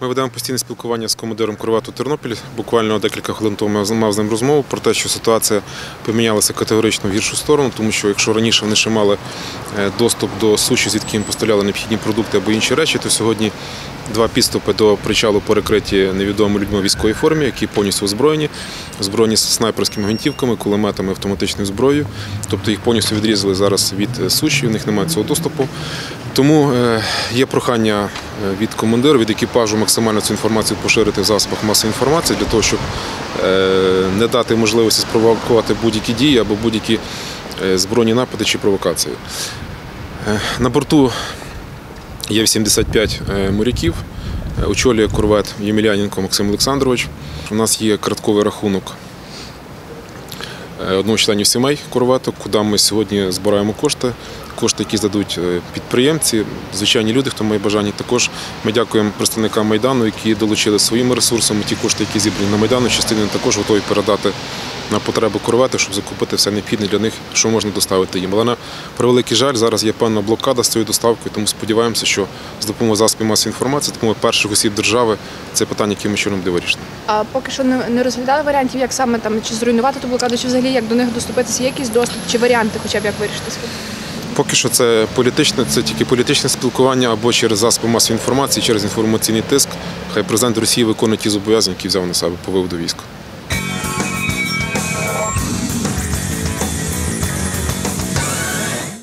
Ми ведемо постійне спілкування з командиром Курвату Тернопіль. Буквально декілька хвилин тому я мав з ним розмову про те, що ситуація помінялася категорично в гіршу сторону, тому що якщо раніше вони ще мали е, доступ до суші, звідки їм поставляли необхідні продукти або інші речі, то сьогодні два підступи до причалу перекриті невідомими людьми в військовій формі, які повністю озброєні, озброєні снайперськими гвинтівками, кулеметами, автоматичною зброєю. Тобто їх повністю відрізали зараз від е, суші, у них немає цього доступу. Тому е, є прохання е, від командира, від екіпажу максимально цю інформацію поширити в засобах масової інформації для того, щоб не дати можливості спровокувати будь-які дії або будь-які збройні напади чи провокації. На борту є 85 е, моряків. Е, Очолює корвет Ємельяненко Максим Олександрович. У нас є картковий рахунок е, одного членів сімей корвету, куди ми сьогодні збираємо кошти. Кошти, які здадуть підприємці, звичайні люди, хто має бажання. Також ми дякуємо представникам Майдану, які долучили своїми ресурсами ті кошти, які зібрані на Майдану. Частину також готові передати на потреби корвети, щоб закупити все необхідне для них, що можна доставити їм. Але на превеликий жаль, зараз є певна блокада з цією доставкою, тому сподіваємося, що з допомогою засобів масової інформації, з допомогою перших осіб держави, це питання, яким чином буде вирішено. А поки що не, розглядали варіантів, як саме там чи зруйнувати ту блокаду, чи взагалі як до них доступитися, є якийсь доступ, чи варіанти, хоча б як вирішити? Поки що це політичне, це тільки політичне спілкування або через засоби масової інформації, через інформаційний тиск. Хай президент Росії виконує ті зобов'язання, які взяв на себе по виводу війська.